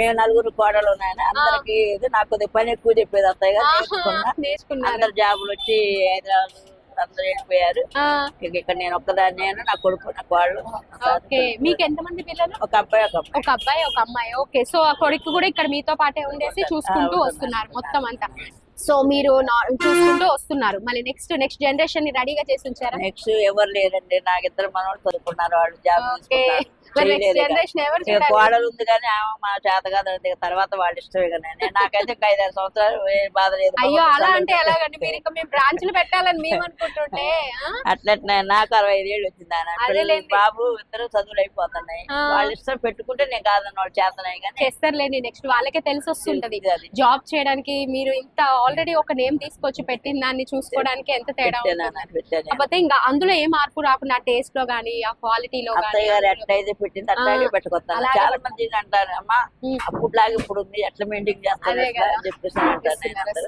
మేము నలుగురు కోడలు నాయన అందరికి నాకు కొద్దిగా పని ఎక్కువ చెప్పేది అత్తయ్య గారు నేర్చుకున్నా అందరు జాబులు వచ్చి హైదరాబాద్ అందరు వెళ్ళిపోయారు. ఇక్కడ నేను ఒక్కదాన్ని నేను నా కొడుకు నా కోళ్ళు ఓకే. మీకు ఎంతమంది పిల్లలు? ఒక అబ్బాయి ఒక ఒక అబ్బాయి ఒక అమ్మాయి. ఓకే. సో ఆ కొడుకు కూడా ఇక్కడ మీతో పాటే ఉండేసి చూసుకుంటూ వస్తున్నారు మొత్తం అంతా. సో మీరు చూసుకుంటూ వస్తున్నారు. మళ్ళీ నెక్స్ట్ నెక్స్ట్ జనరేషన్ని రెడీగా చేసి ఉంచారా? నెక్స్ట్ ఎవరు లేరండి. నాకు ఇద్దరు మనవాళ్ళు చదువుకున్నారు వాళ్ళు జాబ్ కోడలు ఉంది కానీ మా చేత కాదు తర్వాత వాళ్ళు ఇష్టమే కదా నాకైతే ఒక ఐదారు సంవత్సరాలు బాధ లేదు. అయ్యో అలా అంటే ఎలాగండి? మీరు ఇంకా మేము బ్రాంచ్లు పెట్టాలని మేము అనుకుంటుంటే ఆ? అట్లట్లే నాకు అరవై ఐదు ఏళ్ళు వచ్చింది ఆయన. బాబు ఇద్దరు చదువులు అయిపోతున్నాయి. వాళ్ళ ఇష్టం పెట్టుకుంటే నేను కాదన్న వాళ్ళు చేతనాయి కానీ చేస్తారులేండి. నెక్స్ట్ వాళ్ళకే తెలిసి వస్తుంటది. జాబ్ చేయడానికి మీరు ఇంత ఆల్రెడీ ఒక నేమ్ తీసుకొచ్చి పెట్టిన దాన్ని చూసుకోవడానికి ఎంత తేడా కాకపోతే ఇంకా అందులో ఏ మార్పు రాకుండా టేస్ట్లో గానీ ఆ క్వాలిటీలో గానీ పెట్టింది అట్లాగే పెట్టుకొస్తాను చాలా మంది అంటారు అమ్మా. అప్పుడులాగా ఇప్పుడు ఉంది ఎట్లా మెయింటైన్ చేస్తారు. అని చెప్పేసి అంటారు.